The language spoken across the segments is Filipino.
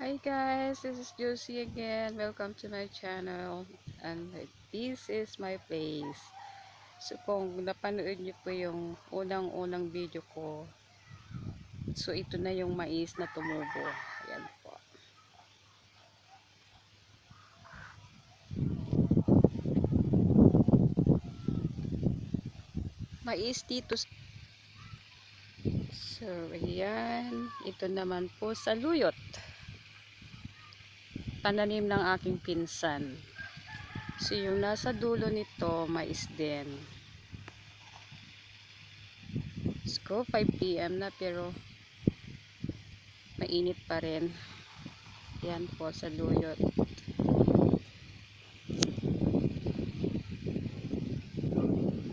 Hi guys, this is Josie again. Welcome to my channel. And this is my place. So kung napanood niyo po yung unang-unang video ko, so ito na yung mais na tumubo. Ayan po. Mais dito. So, ayan. Ito naman po sa luyot pananim ng aking pinsan. So, yung nasa dulo nito, mais din. Let's go, 5 p.m. na pero mainit pa rin. Yan po sa luyot.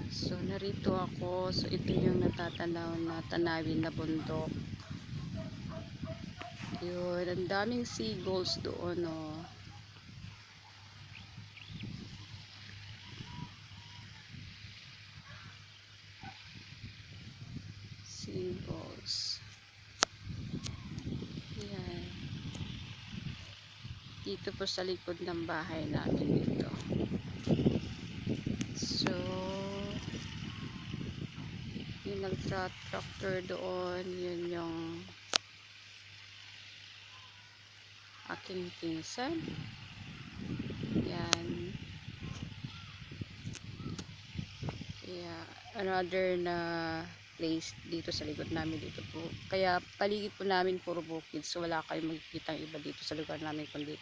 So, narito ako. So, ito yung natatanaw na tanawin na bundok. Yun, ang daming seagulls doon, oh. Seagulls. Yan. Dito po sa likod ng bahay namin dito. So, yung nag-tractor doon, yun yung aking. Yan. Kaya, another na place dito sa likod namin dito po. Kaya, paligid po namin puro bukid. So, wala kayong magkikita iba dito sa lugar namin kundi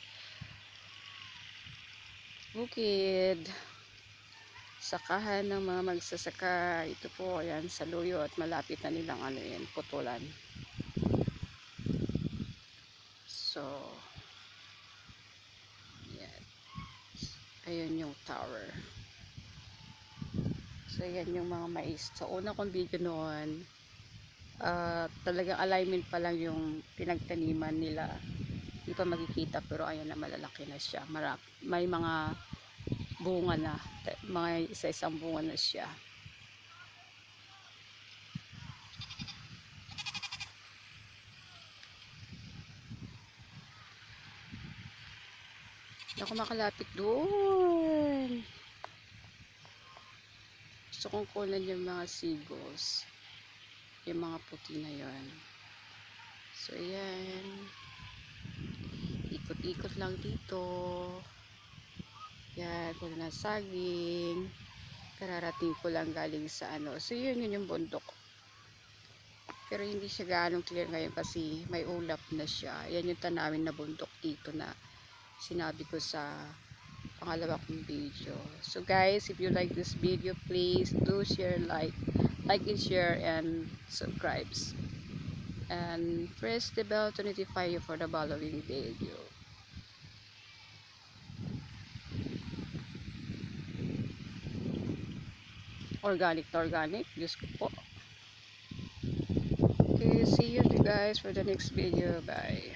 bukid. Sakahan ng mga magsasaka. Ito po, ayan, sa luyo at malapit na nilang ano yan, putulan. So, yan. Ayan yung tower. So, yan yung mga mais. Sa una kong video noon, ah, talagang alignment pa lang yung pinagtaniman nila. Hindi pa makikita pero ayan na malalaki na siya. Marap, may mga bunga na. Mga isa-isang bunga na siya. Ako makalapit doon. Gusto kong kunan yung mga seagulls. Yung mga puti na yon. So, ayan. Ikot-ikot lang dito. Yan, puno na saging. Kararating ko lang galing sa ano. So, yun yun yung bundok. Pero hindi siya ganong clear ngayon kasi may ulap na siya. Yan yung tanawin na bundok dito na sinabi ko sa pangalawa kong video. So guys, if you like this video, please do share, like, like and share and subscribes. And press the bell to notify you for the following video. Organic na organic. Diyos ko po. Okay, see you guys for the next video. Bye.